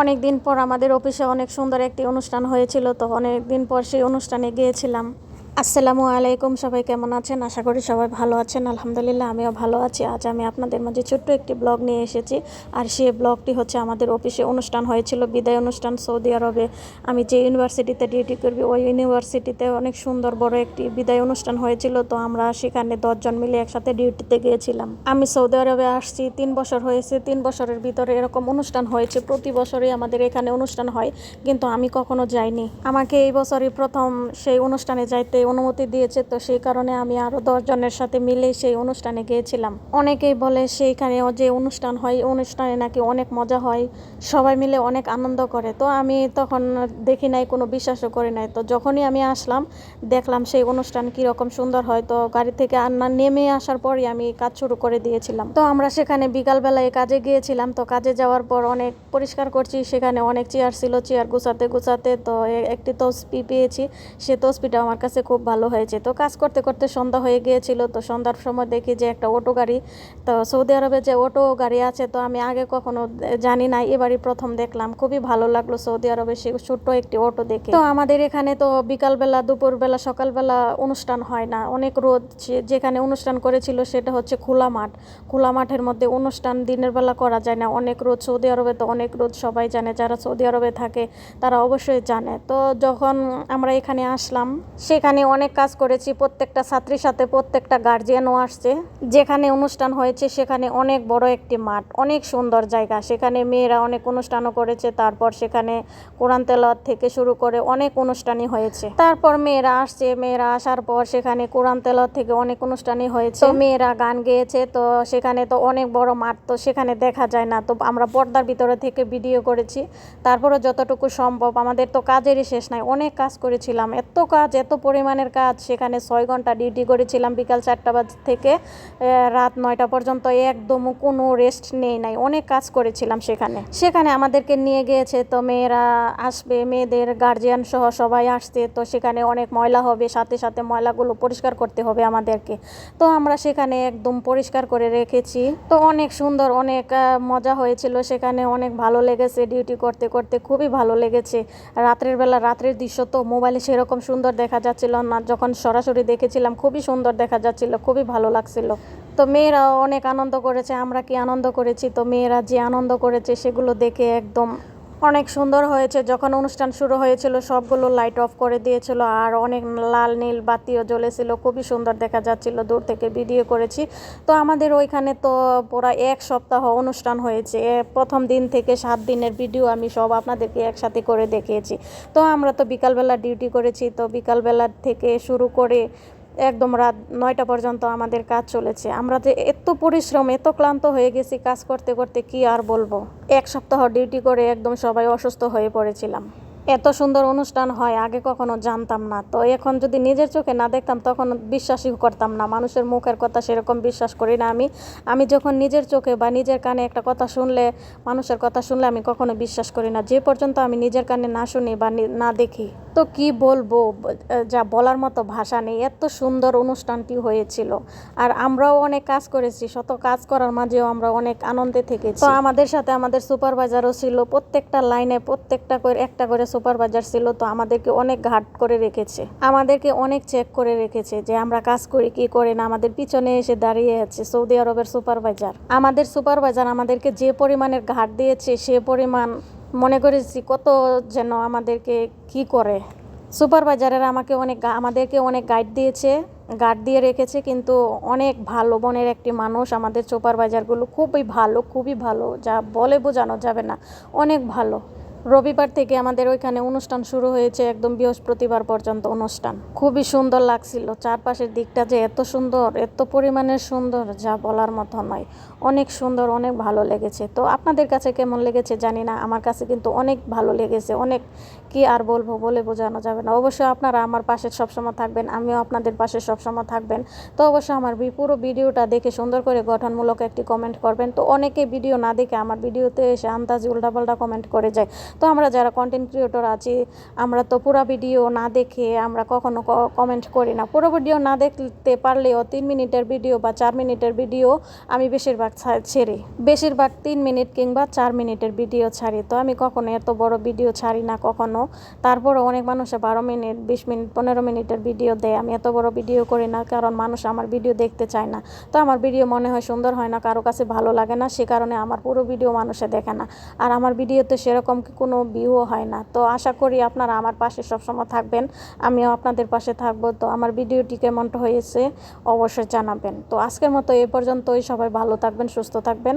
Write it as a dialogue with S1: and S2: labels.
S1: অনেক দিন পর আমাদের অফিসে অনেক সুন্দর একটি অনুষ্ঠান হয়েছিল, তো অনেক দিন পর সেই অনুষ্ঠানে গিয়েছিলাম। আসসালামু আলাইকুম, সবাই কেমন আছেন? আশা করি সবাই ভালো আছেন। আলহামদুলিল্লাহ, আমিও ভালো আছি। আজ আমি আপনাদের মাঝে ছোট্ট একটি ব্লগ নিয়ে এসেছি। আর সেই ব্লগটি হচ্ছে আমাদের অফিসে অনুষ্ঠান হয়েছিল, বিদায় অনুষ্ঠান সৌদি আরবে। আমি যে ইউনিভার্সিটিতে ডিউটি করবি, ওই ইউনিভার্সিটিতে অনেক সুন্দর বড় একটি বিদায় অনুষ্ঠান হয়েছিল। তো আমরা সেখানে দশজন মিলে একসাথে ডিউটিতে গিয়েছিলাম। আমি সৌদি আরবে আসছি, তিন বছর হয়েছে। তিন বছরের ভিতরে এরকম অনুষ্ঠান হয়েছে। প্রতি বছরই আমাদের এখানে অনুষ্ঠান হয়। কিন্তু আমি কখনো যাইনি। আমাকে এই বছরই প্রথম সেই অনুষ্ঠানে যাইতে অনুমতি দিয়েছে। তো সেই কারণে আমি আরও দশজনের সাথে মিলে সেই অনুষ্ঠানে গিয়েছিলাম। অনেকেই বলে সেইখানে যে অনুষ্ঠান হয় অনুষ্ঠানে নাকি অনেক মজা হয়, সবাই মিলে অনেক আনন্দ করে। তো আমি তখন দেখি নাই, কোনো বিশ্বাসও করি নাই। তো যখনই আমি আসলাম, দেখলাম সেই অনুষ্ঠান কীরকম সুন্দর হয়। তো গাড়ি থেকে আর না নেমে আসার পরই আমি কাজ শুরু করে দিয়েছিলাম। তো আমরা সেখানে বিকালবেলায় কাজে গিয়েছিলাম। তো কাজে যাওয়ার পর অনেক পরিষ্কার করছি। সেখানে অনেক চেয়ার ছিল, চেয়ার গুছাতে গুছাতে তো একটি তসপি পেয়েছি। সে তসপিটা আমার কাছে খুব ভালো হয়েছে। তো কাজ করতে করতে সন্ধ্যা হয়ে গিয়েছিল, তো সন্ধ্যার সময় দেখি যে একটা অটো গাড়ি, তো সৌদি আরবে যে অটো গাড়ি আছে, তো আমি আগে কখনো জানি না এবারই প্রথম দেখলাম। খুবই ভালো লাগল সৌদি আরবে সে ছোট্ট একটি অটো দেখে। তো আমাদের এখানে তো বিকালবেলা, দুপুরবেলা, সকালবেলা অনুষ্ঠান হয় না। অনেক রোদ যেখানে অনুষ্ঠান করেছিল সেটা হচ্ছে খোলা মাঠ। খোলা মাঠের মধ্যে অনুষ্ঠান দিনের বেলা করা যায় না। অনেক রোদ, সৌদি আরবে তো অনেক রোদ, সবাই জানে। যারা সৌদি আরবে থাকে, তারা অবশ্যই জানে। তো যখন আমরা এখানে আসলাম, সেখানে অনেক কাজ করেছি, প্রত্যেকটা ছাত্রীর সাথে প্রত্যেকটা গার্জিয়ানও আসছে। যেখানে অনুষ্ঠান হয়েছে সেখানে অনেক বড় একটি মাঠ, অনেক সুন্দর জায়গা। সেখানে মেয়েরা অনেক অনুষ্ঠানও করেছে, তারপর সেখানে কোরআন তেলাওয়াত থেকে শুরু করে অনেক অনুষ্ঠানই হয়েছে। তারপর মেয়েরা আসছে, মেয়েরা আসার পর সেখানে কোরআন তেলাওয়াত থেকে অনেক অনুষ্ঠানই হয়েছে। মেয়েরা গান গেয়েছে, তো সেখানে তো অনেক বড় মাঠ, তো সেখানে দেখা যায় না। তো আমরা পর্দার ভিতরে থেকে ভিডিও করেছি। তারপরে যতটুকু সম্ভব, আমাদের তো কাজেরই শেষ নাই। অনেক কাজ করেছিলাম। এত কাজ, এত পরিমাণের কাজ, সেখানে ছয় ঘণ্টা ডিউটি করেছিলাম বিকাল চারটা বাজ, থেকে রাত নয়টা পর্যন্ত একদম কোনো রেস্ট নেই নাই, অনেক কাজ করেছিলাম সেখানে। সেখানে আমাদেরকে নিয়ে গিয়েছে তো মেয়েরা আসবে, মেয়েদের গার্জিয়ান সহ সবাই আসছে, তো সেখানে অনেক ময়লা হবে, সাথে সাথে ময়লাগুলো পরিষ্কার করতে হবে আমাদেরকে। তো আমরা সেখানে একদম পরিষ্কার করে রেখেছি। তো অনেক সুন্দর, অনেক মজা হয়েছিল সেখানে, অনেক ভালো লেগেছে ডিউটি করতে করতে, খুবই ভালো লেগেছে। রাত্রের বেলা, রাত্রের দৃশ্য তো মোবাইলে সেরকম সুন্দর দেখা যাচ্ছিল যখন সরাসরি দেখেছিলাম, খুবই সুন্দর দেখা যাচ্ছিল, খুবই ভালো লাগছিল। তো মেয়েরা অনেক আনন্দ করেছে, আমরা কি আনন্দ করেছি? তো মেয়েরা যে আনন্দ করেছে, সেগুলো দেখে একদম অনেক সুন্দর হয়েছে। যখন অনুষ্ঠান শুরু হয়েছিল, সবগুলো লাইট অফ করে দিয়েছিল আর অনেক লাল, নীল বাতিও জ্বলেছিল। খুবই সুন্দর দেখা যাচ্ছিল, দূর থেকে ভিডিও করেছি। তো আমাদের ওইখানে তো পুরো এক সপ্তাহ অনুষ্ঠান হয়েছে। প্রথম দিন থেকে সাত দিনের ভিডিও আমি সব আপনাদেরকে একসাথে করে দেখিয়েছি। তো আমরা তো বিকালবেলা ডিউটি করেছি। তো বিকালবেলা থেকে শুরু করে একদম রাত নয়টা পর্যন্ত আমাদের কাজ চলেছে। আমরা যে এত পরিশ্রম, এত ক্লান্ত হয়ে গেছি কাজ করতে করতে কি আর বলব? এক সপ্তাহ ডিউটি করে একদম সবাই অসুস্থ হয়ে পড়েছিলাম। এত সুন্দর অনুষ্ঠান হয়, আগে কখনো জানতাম না। তো এখন যদি নিজের চোখে না দেখতাম, তখন বিশ্বাসই করতাম না। মানুষের মুখের কথা সেরকম বিশ্বাস করি না আমি। আমি যখন নিজের চোখে বা নিজের কানে একটা কথা শুনলে, মানুষের কথা শুনলে আমি কখনো বিশ্বাস করি না। যে পর্যন্ত আমি নিজের কানে না শুনি বা নি- দেখি। তো কি বলব, যা বলার মতো ভাষা নেই। এত সুন্দর অনুষ্ঠানটি হয়েছিল। আর আমরাও অনেক কাজ করেছি। শত কাজ করার মাঝেও আমরা অনেক আনন্দে থেকেছি। তো আমাদের সাথে আমাদের সুপারভাইজারও ছিল। প্রত্যেকটা লাইনে প্রত্যেকটা করে, একটা করে সুপারভাইজার ছিল, তো আমাদেরকে অনেক ঘাট করে রেখেছে। আমাদেরকে অনেক চেক করে রেখেছে যে আমরা কাজ করি, কি করি না আমাদের পিছনে এসে দাঁড়িয়ে আছে সৌদি আরবের সুপারভাইজার আমাদের সুপারভাইজার আমাদেরকে যে পরিমাণের ঘাট দিয়েছে, সে পরিমাণ মনে করেছি কত যেন আমাদেরকে কি করে। সুপারভাইজারের আমাকে অনেক আমাদেরকে অনেক গাইড দিয়েছে গার্ড দিয়ে রেখেছে, কিন্তু অনেক ভালো মনের একটি মানুষ আমাদের সুপারভাইজারগুলো খুবই ভালো খুবই ভালো, যা বলে বোঝানো যাবে না, অনেক ভালো। রবিবার থেকে আমাদের ওইখানে অনুষ্ঠান শুরু হয়েছে, একদম বৃহস্পতিবার পর্যন্ত অনুষ্ঠান। খুবই সুন্দর লাগছিল, চারপাশের দিকটা যে এত সুন্দর, এত পরিমাণের সুন্দর, যা বলার মতো নয়। অনেক সুন্দর, অনেক ভালো লেগেছে। তো আপনাদের কাছে কেমন লেগেছে জানি না, আমার কাছে কিন্তু অনেক ভালো লেগেছে। অনেক কি আর বলব, বলে বোঝানো যাবে না। অবশ্যই আপনারা আমার পাশে সবসময় থাকবেন, আমিও আপনাদের পাশে সবসময় থাকবেন। তো অবশ্যই আমার পুরো ভিডিওটা দেখে সুন্দর করে গঠনমূলক একটি কমেন্ট করবেন। তো অনেকে ভিডিও না দেখে আমার ভিডিওতে এসে আন্দাজ উল্টাপাল্টা কমেন্ট করে যায়। তো আমরা যারা কন্টেন্ট ক্রিয়েটর আছি, আমরা তো পুরো ভিডিও না দেখে আমরা কখনো কমেন্ট করি না। পুরো ভিডিও না দেখতে পারলেও তিন মিনিটের ভিডিও বা চার মিনিটের ভিডিও আমি বেশিরভাগ ছেড়ি। বেশিরভাগ তিন মিনিট কিংবা চার মিনিটের ভিডিও ছাড়ি। তো আমি কখনো এত বড় ভিডিও ছাড়ি না কখনো। তারপরে অনেক মানুষে বারো মিনিট, বিশ মিনিট, পনেরো মিনিটের ভিডিও দেয়। আমি এত বড় ভিডিও করি না, কারণ মানুষ আমার ভিডিও দেখতে চায় না। তো আমার ভিডিও মনে হয় সুন্দর হয় না, কারও কাছে ভালো লাগে না, সে কারণে আমার পুরো ভিডিও মানুষে দেখে না। আর আমার ভিডিওতে সেরকম কোনো ভিউও হয় না। তো আশা করি আপনারা আমার পাশে সবসময় থাকবেন, আমিও আপনাদের পাশে থাকব। তো আমার ভিডিওটি কেমনটা হয়েছে অবশ্যই জানাবেন। তো আজকের মতো এ পর্যন্তই, সবাই ভালো থাকবেন, সুস্থ থাকবেন।